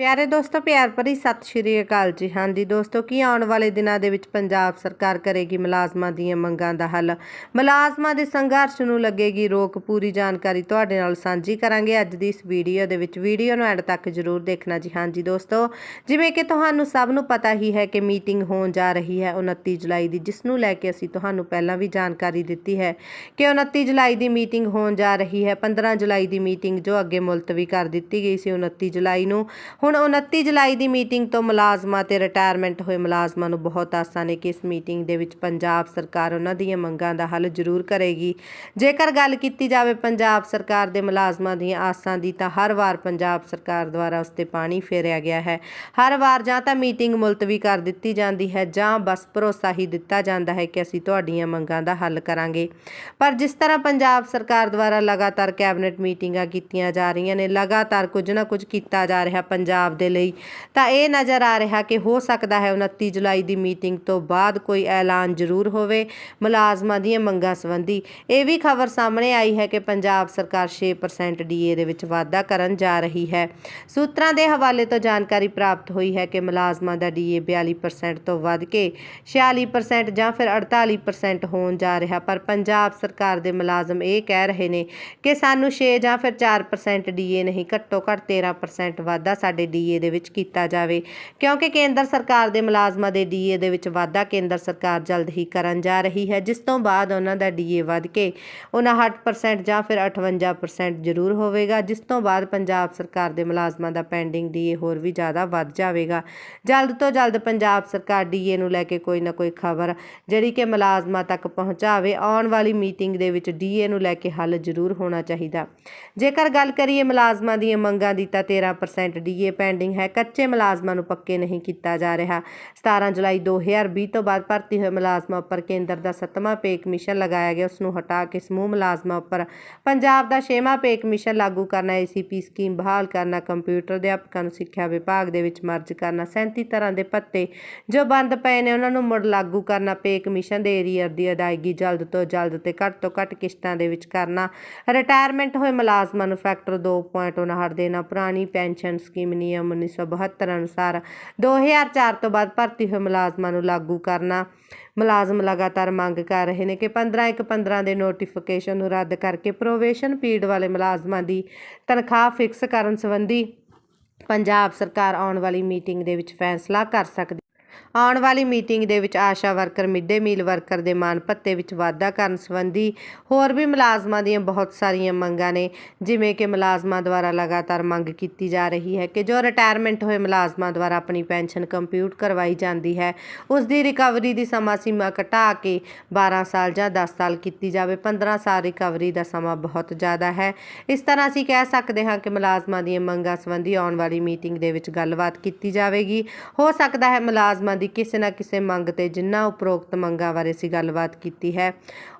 ਪਿਆਰੇ ਦੋਸਤੋ, ਪਿਆਰ ਭਰੀ ਸਤਿ ਸ਼੍ਰੀ ਅਕਾਲ ਜੀ। ਹਾਂਜੀ ਦੋਸਤੋ, ਕੀ ਆਉਣ ਵਾਲੇ ਦਿਨਾਂ ਦੇ ਵਿੱਚ ਪੰਜਾਬ ਸਰਕਾਰ ਕਰੇਗੀ ਮੁਲਾਜ਼ਮਾਂ ਦੀਆਂ ਮੰਗਾਂ ਦਾ ਹੱਲ? ਮੁਲਾਜ਼ਮਾਂ ਦੇ ਸੰਘਰਸ਼ ਨੂੰ ਲੱਗੇਗੀ ਰੋਕ, ਪੂਰੀ ਜਾਣਕਾਰੀ ਤੁਹਾਡੇ ਨਾਲ ਸਾਂਝੀ ਕਰਾਂਗੇ ਅੱਜ ਦੀ ਇਸ ਵੀਡੀਓ ਦੇ ਵਿੱਚ। ਵੀਡੀਓ ਨੂੰ ਐਂਡ ਤੱਕ ਜ਼ਰੂਰ ਦੇਖਣਾ ਜੀ। ਹਾਂਜੀ ਦੋਸਤੋ, ਜਿਵੇਂ ਕਿ ਤੁਹਾਨੂੰ ਸਭ ਨੂੰ ਪਤਾ ਹੀ ਹੈ ਕਿ ਮੀਟਿੰਗ ਹੋਣ ਜਾ ਰਹੀ ਹੈ 29 ਜੁਲਾਈ ਦੀ, ਜਿਸ ਨੂੰ ਲੈ ਕੇ ਅਸੀਂ ਤੁਹਾਨੂੰ ਪਹਿਲਾਂ ਵੀ ਜਾਣਕਾਰੀ ਦਿੱਤੀ ਹੈ ਕਿ 29 ਜੁਲਾਈ ਦੀ ਮੀਟਿੰਗ ਹੋਣ ਜਾ ਰਹੀ ਹੈ। 15 ਜੁਲਾਈ ਦੀ ਮੀਟਿੰਗ ਜੋ ਅੱਗੇ ਮੁਲਤਵੀ ਕਰ ਦਿੱਤੀ ਗਈ ਸੀ 29 ਜੁਲਾਈ ਨੂੰ ਹੁਣ 29 ਜੁਲਾਈ ਦੀ ਮੀਟਿੰਗ ਤੋਂ ਮੁਲਾਜ਼ਮਾਂ ਤੇ ਰਿਟਾਇਰਮੈਂਟ ਹੋਏ ਮੁਲਾਜ਼ਮਾਂ ਨੂੰ ਬਹੁਤ ਆਸਾਂ ਨੇ ਕਿ ਇਸ ਮੀਟਿੰਗ ਦੇ ਵਿੱਚ ਪੰਜਾਬ ਸਰਕਾਰ ਉਹਨਾਂ ਦੀਆਂ ਮੰਗਾਂ ਦਾ ਹੱਲ ਜ਼ਰੂਰ ਕਰੇਗੀ। ਜੇਕਰ ਗੱਲ ਕੀਤੀ ਜਾਵੇ ਪੰਜਾਬ ਸਰਕਾਰ ਦੇ ਮੁਲਾਜ਼ਮਾਂ ਦੀਆਂ ਆਸਾਂ ਦੀ ਤਾਂ ਹਰ ਵਾਰ ਪੰਜਾਬ ਸਰਕਾਰ ਦੁਆਰਾ ਉਸ ਤੇ ਪਾਣੀ ਫੇਰਿਆ ਗਿਆ ਹੈ। ਹਰ ਵਾਰ ਜਾਂ ਤਾਂ ਮੀਟਿੰਗ ਮੁਲਤਵੀ ਕਰ ਦਿੱਤੀ ਜਾਂਦੀ ਹੈ ਜਾਂ ਬਸ ਭਰੋਸਾ ਹੀ ਦਿੱਤਾ ਜਾਂਦਾ ਹੈ ਕਿ ਅਸੀਂ ਤੁਹਾਡੀਆਂ ਮੰਗਾਂ ਦਾ ਹੱਲ ਕਰਾਂਗੇ। ਪਰ ਜਿਸ ਤਰ੍ਹਾਂ ਪੰਜਾਬ ਸਰਕਾਰ ਦੁਆਰਾ ਲਗਾਤਾਰ ਕੈਬਨਿਟ ਮੀਟਿੰਗਾਂ ਕੀਤੀਆਂ ਜਾ ਰਹੀਆਂ ਨੇ, ਲਗਾਤਾਰ ਕੁਝ ਨਾ ਕੁਝ ਕੀਤਾ ਜਾ ਰਿਹਾ, ਪੰਜਾਬ ਦੇ ਲਈ। ਤਾਂ ਇਹ ਨਜ਼ਰ ਆ ਰਿਹਾ ਕਿ ਹੋ ਸਕਦਾ ਹੈ 29 ਜੁਲਾਈ ਦੀ ਮੀਟਿੰਗ ਤੋਂ ਬਾਅਦ ਕੋਈ ਐਲਾਨ ਜ਼ਰੂਰ ਹੋਵੇ ਮੁਲਾਜ਼ਮਾਂ ਦੀਆਂ ਮੰਗਾਂ ਸੰਬੰਧੀ। ਇਹ ਵੀ ਖਬਰ ਸਾਹਮਣੇ ਆਈ ਹੈ ਕਿ ਪੰਜਾਬ ਸਰਕਾਰ 6% ਡੀਏ ਦੇ ਵਿੱਚ ਵਾਧਾ ਕਰਨ ਜਾ ਰਹੀ ਹੈ। ਸੂਤਰਾਂ ਦੇ ਹਵਾਲੇ ਤੋਂ ਜਾਣਕਾਰੀ ਪ੍ਰਾਪਤ ਹੋਈ ਹੈ ਕਿ ਮੁਲਾਜ਼ਮਾਂ ਦਾ ਡੀਏ 42% ਤੋਂ ਵੱਧ ਕੇ 46% ਜਾਂ ਫਿਰ 48% ਹੋਣ ਜਾ ਰਿਹਾ, ਪਰ ਪੰਜਾਬ ਸਰਕਾਰ ਦੇ ਮੁਲਾਜ਼ਮ ਇਹ ਕਹਿ ਰਹੇ ਨੇ ਕਿ ਸਾਨੂੰ 6 ਜਾਂ ਫਿਰ 4% ਡੀਏ ਨਹੀਂ, ਘੱਟੋ ਘੱਟ 13% ਵਾਧਾ ਸਾਡੇ ਡੀਏ ਦੇ ਵਿੱਚ ਕੀਤਾ ਜਾਵੇ। ਕਿਉਂਕਿ ਕੇਂਦਰ ਸਰਕਾਰ ਦੇ ਮੁਲਾਜ਼ਮਾਂ ਦੇ ਡੀਏ ਦੇ ਵਿੱਚ ਵਾਧਾ ਕੇਂਦਰ ਸਰਕਾਰ ਜਲਦ ਹੀ ਕਰਨ ਜਾ ਰਹੀ ਹੈ। ਜਿਸ ਤੋਂ ਬਾਅਦ ਉਹਨਾਂ ਦਾ ਡੀਏ ਵੱਧ ਕੇ 59% ਜਾਂ ਫਿਰ 58% ਜ਼ਰੂਰ ਹੋਵੇਗਾ, ਜਿਸ ਤੋਂ ਬਾਅਦ ਪੰਜਾਬ ਸਰਕਾਰ ਦੇ ਮੁਲਾਜ਼ਮਾਂ ਦਾ ਪੈਂਡਿੰਗ ਡੀਏ ਹੋਰ ਵੀ ਜ਼ਿਆਦਾ ਵੱਧ ਜਾਵੇਗਾ। ਜਲਦ ਤੋਂ ਜਲਦ ਪੰਜਾਬ ਸਰਕਾਰ ਡੀਏ ਨੂੰ ਲੈ ਕੇ ਕੋਈ ਨਾ ਕੋਈ ਖਬਰ ਜਿਹੜੀ ਕਿ ਮੁਲਾਜ਼ਮਾਂ ਤੱਕ ਪਹੁੰਚਾਵੇ, ਆਉਣ ਵਾਲੀ ਮੀਟਿੰਗ ਦੇ ਵਿੱਚ ਡੀਏ ਨੂੰ ਲੈ ਕੇ ਹੱਲ ਜ਼ਰੂਰ ਹੋਣਾ ਚਾਹੀਦਾ। ਜੇਕਰ ਗੱਲ ਕਰੀਏ ਮੁਲਾਜ਼ਮਾਂ ਦੀਆਂ ਮੰਗਾਂ ਦੀ ਤਾਂ 13% ਡੀਏ ਪੈਂਡਿੰਗ ਹੈ। ਕੱਚੇ ਮੁਲਾਜ਼ਮਾਂ ਨੂੰ ਪੱਕੇ ਨਹੀਂ ਕੀਤਾ ਜਾ ਰਿਹਾ। 17 ਜੁਲਾਈ 2020 ਤੋਂ ਬਾਅਦ ਭਰਤੀ ਹੋਏ ਮੁਲਾਜ਼ਮਾਂ ਉੱਪਰ ਕੇਂਦਰ ਦਾ ਸੱਤਵਾਂ ਪੇ ਕਮਿਸ਼ਨ ਲਗਾਇਆ ਗਿਆ। ਉਸ ਨੂੰ ਹਟਾ ਕੇ ਸਮੂਹ ਮੁਲਾਜ਼ਮਾਂ ਉੱਪਰ ਪੰਜਾਬ ਦਾ ਛੇਵਾਂ ਪੇ ਕਮਿਸ਼ਨ ਲਾਗੂ ਕਰਨਾ ਏਸੀਪੀ ਸਕੀਮ ਬਹਾਲ ਕਰਨਾ, ਕੰਪਿਊਟਰ ਅਧਿਆਪਕਾਂ ਨੂੰ ਸਿੱਖਿਆ ਵਿਭਾਗ ਦੇ ਵਿੱਚ ਮਰਜ ਕਰਨਾ 37 ਤਰ੍ਹਾਂ ਦੇ ਪੱਤੇ ਜੋ ਬੰਦ ਪਏ ਨੇ, ਉਹਨਾਂ ਨੂੰ ਮੁੜ ਲਾਗੂ ਕਰਨਾ, ਪੇ ਕਮਿਸ਼ਨ ਦੇ ਏਰੀਅਰ ਦੀ ਅਦਾਇਗੀ ਜਲਦ ਤੋਂ ਜਲਦ ਤੇ ਘੱਟ ਤੋਂ ਘੱਟ ਕਿਸ਼ਤਾਂ ਦੇ ਵਿੱਚ ਕਰਨਾ, ਰਿਟਾਇਰਮੈਂਟ ਹੋਏ ਮੁਲਾਜ਼ਮਾਂ ਨੂੰ ਫੈਕਟਰ 2.59 ਦੇਣਾ, ਪੁਰਾਣੀ ਪੈਨਸ਼ਨ ਸਕੀਮ ਨਿਯਮ 1972 ਅਨੁਸਾਰ 2004 ਤੋਂ ਬਾਅਦ ਭਰਤੀ ਹੋਏ ਮੁਲਾਜ਼ਮਾਂ ਨੂੰ ਲਾਗੂ ਕਰਨਾ। ਮੁਲਾਜ਼ਮ ਲਗਾਤਾਰ ਮੰਗ ਕਰ ਰਹੇ ਨੇ ਕਿ 15 ਇੱਕ 15 ਦੇ ਨੋਟੀਫਿਕੇਸ਼ਨ ਨੂੰ ਰੱਦ ਕਰਕੇ ਪ੍ਰੋਵੇਸ਼ਨ ਪੀਰੀਅਡ ਵਾਲੇ ਮੁਲਾਜ਼ਮਾਂ ਦੀ ਤਨਖਾਹ ਫਿਕਸ ਕਰਨ ਸੰਬੰਧੀ ਪੰਜਾਬ ਸਰਕਾਰ ਆਉਣ ਵਾਲੀ ਮੀਟਿੰਗ ਦੇ ਵਿੱਚ ਫੈਸਲਾ ਕਰ ਸਕਦੀ ਆਉਣ ਵਾਲੀ ਮੀਟਿੰਗ ਦੇ ਵਿੱਚ ASHA worker, mid day meal worker ਦੇ ਮਾਨ ਭੱਤੇ ਵਿੱਚ ਵਾਧਾ ਕਰਨ ਸੰਬੰਧੀ ਹੋਰ ਵੀ ਮੁਲਾਜ਼ਮਾਂ ਦੀਆਂ ਬਹੁਤ ਸਾਰੀਆਂ ਮੰਗਾਂ ਨੇ, ਜਿਵੇਂ ਕਿ ਮੁਲਾਜ਼ਮਾਂ ਦੁਆਰਾ ਲਗਾਤਾਰ ਮੰਗ ਕੀਤੀ ਜਾ ਰਹੀ ਹੈ ਕਿ ਜੋ ਰਿਟਾਇਰਮੈਂਟ ਹੋਏ ਮੁਲਾਜ਼ਮਾਂ ਦੁਆਰਾ ਆਪਣੀ ਪੈਨਸ਼ਨ ਕੰਪਿਊਟ ਕਰਵਾਈ ਜਾਂਦੀ ਹੈ, ਉਸ ਦੀ ਰਿਕਵਰੀ ਦੀ ਸਮਾਂ ਸੀਮਾ ਘਟਾ ਕੇ 12 ਸਾਲ ਜਾਂ 10 ਸਾਲ ਕੀਤੀ ਜਾਵੇ। 15 ਸਾਲ ਰਿਕਵਰੀ ਦਾ ਸਮਾਂ ਬਹੁਤ ਜ਼ਿਆਦਾ ਹੈ। ਇਸ ਤਰ੍ਹਾਂ ਅਸੀਂ ਕਹਿ ਸਕਦੇ ਹਾਂ ਕਿ ਮੁਲਾਜ਼ਮਾਂ ਦੀਆਂ ਮੰਗਾਂ ਸੰਬੰਧੀ ਆਉਣ ਵਾਲੀ ਮੀਟਿੰਗ ਦੇ ਵਿੱਚ ਗੱਲਬਾਤ ਕੀਤੀ ਜਾਵੇਗੀ। ਹੋ ਸਕਦਾ ਹੈ ਮੁਲਾਜ਼ਮਾਂ ਦੀ ਕਿਸੇ ਨਾ ਕਿਸੇ ਮੰਗ ਤੇ ਜਿੰਨਾ ਉਪਰੋਕਤ ਮੰਗਾਂ ਬਾਰੇ ਅਸੀਂ ਗੱਲਬਾਤ ਕੀਤੀ ਹੈ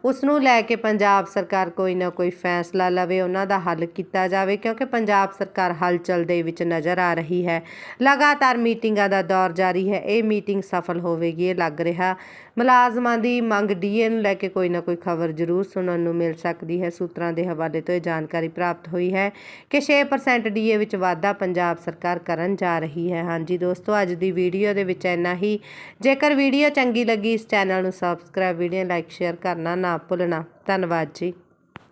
ਉਸ ਨੂੰ ਲੈ ਕੇ ਪੰਜਾਬ ਸਰਕਾਰ ਕੋਈ ਨਾ ਕੋਈ ਫੈਸਲਾ ਲਵੇ, ਉਹਨਾਂ ਦਾ ਹੱਲ ਕੀਤਾ ਜਾਵੇ, ਕਿਉਂਕਿ ਪੰਜਾਬ ਸਰਕਾਰ ਹਲਚਲ ਦੇ ਵਿੱਚ ਨਜ਼ਰ ਆ ਰਹੀ ਹੈ। ਲਗਾਤਾਰ ਮੀਟਿੰਗਾਂ ਦਾ ਦੌਰ ਜਾਰੀ ਹੈ, ਇਹ ਮੀਟਿੰਗ ਸਫਲ ਹੋਵੇਗੀ, ਇਹ ਲੱਗ ਰਿਹਾ। ਮੁਲਾਜ਼ਮਾਂ ਦੀ ਮੰਗ ਡੀਏ ਨੂੰ ਲੈ ਕੇ ਕੋਈ ਨਾ ਕੋਈ ਖਬਰ ਜ਼ਰੂਰ ਸੁਣਨ ਨੂੰ ਮਿਲ ਸਕਦੀ ਹੈ। ਸੂਤਰਾਂ ਦੇ ਹਵਾਲੇ ਤੋਂ ਇਹ ਜਾਣਕਾਰੀ ਪ੍ਰਾਪਤ ਹੋਈ ਹੈ ਕਿ 6% ਡੀਏ ਵਿੱਚ ਵਾਧਾ ਪੰਜਾਬ ਸਰਕਾਰ ਕਰਨ ਜਾ ਰਹੀ ਹੈ। ਹਾਂਜੀ ਦੋਸਤੋ, ਅੱਜ ਦੀ ਵੀਡੀਓ ਦੇ ਵਿੱਚ ਇੰਨਾ ਹੀ। ਜੇਕਰ ਵੀਡੀਓ ਚੰਗੀ ਲੱਗੀ, ਇਸ ਚੈਨਲ ਨੂੰ ਸਬਸਕ੍ਰਾਈਬ ਵੀਡੀਓ ਲਾਈਕ ਸ਼ੇਅਰ ਕਰਨਾ ਨਾ ਭੁੱਲਣਾ। ਧੰਨਵਾਦ ਜੀ।